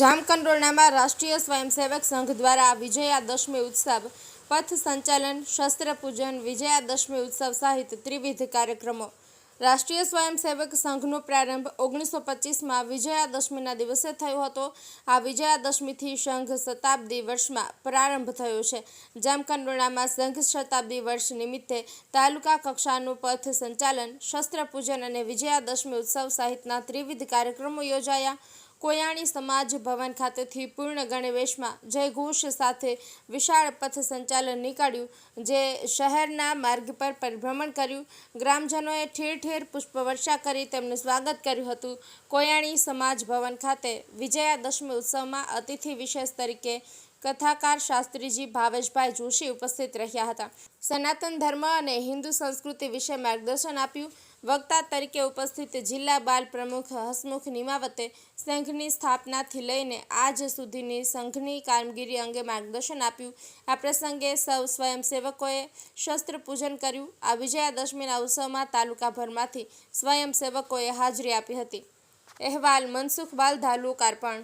જામકંડોરણામાં રાષ્ટ્રીય સ્વયંસેવક સંઘ દ્વારા વિજયાદશમી ઉત્સવ, પથ સંચાલન શસ્ત્રપૂજન વિજયાદશમી ઉત્સવ સહિત ત્રિવિધ કાર્યક્રમો. રાષ્ટ્રીય સ્વયંસેવક સંઘનો પ્રારંભ ઓગણીસો પચીસમાં વિજયાદશમીના દિવસે થયો હતો. આ વિજયાદશમીથી સંઘ શતાબ્દી વર્ષમાં પ્રારંભ થયો છે. જામકંડોળામાં સંઘ શતાબ્દી વર્ષ નિમિત્તે તાલુકા કક્ષાનું પથ સંચાલન શસ્ત્રપૂજન અને વિજયાદશમી ઉત્સવ સહિતના ત્રિવિધ કાર્યક્રમો યોજાયા. કોયાણી સમાજ ભવન ખાતેથી પૂર્ણ ગણવેશમાં જય ઘોષ સાથે વિશાળ પથ સંચાલન નીકળ્યું, જે શહેરના માર્ગ પર પરિભ્રમણ કર્યું. ગ્રામજનોએ ઠેર ઠેર પુષ્પવર્ષા કરી તેમનું સ્વાગત કર્યું હતું. કોયાણી સમાજ ભવન ખાતે વિજયાદશમી ઉત્સવમાં અતિથિ વિશેષ તરીકે કથાકાર શાસ્ત્રીજી ભાવેશભાઈ જોશી ઉપસ્થિત રહ્યા હતા. સનાતન ધર્મ અને હિન્દુ સંસ્કૃતિ વિશે માર્ગદર્શન આપ્યું. વક્તા તરીકે ઉપસ્થિત જિલ્લા બાલ પ્રમુખ હસમુખ નિમાવતે સંઘની સ્થાપનાથી લઈને આજ સુધીની સંઘની કામગીરી અંગે માર્ગદર્શન આપ્યું. આ પ્રસંગે સૌ સ્વયંસેવકોએ શસ્ત્ર પૂજન કર્યું. આ વિજયાદશમીના ઉત્સવમાં તાલુકાભરમાંથી સ્વયંસેવકોએ હાજરી આપી હતી. અહેવાલ મનસુખ બાલ ધાલુ લોકાર્પણ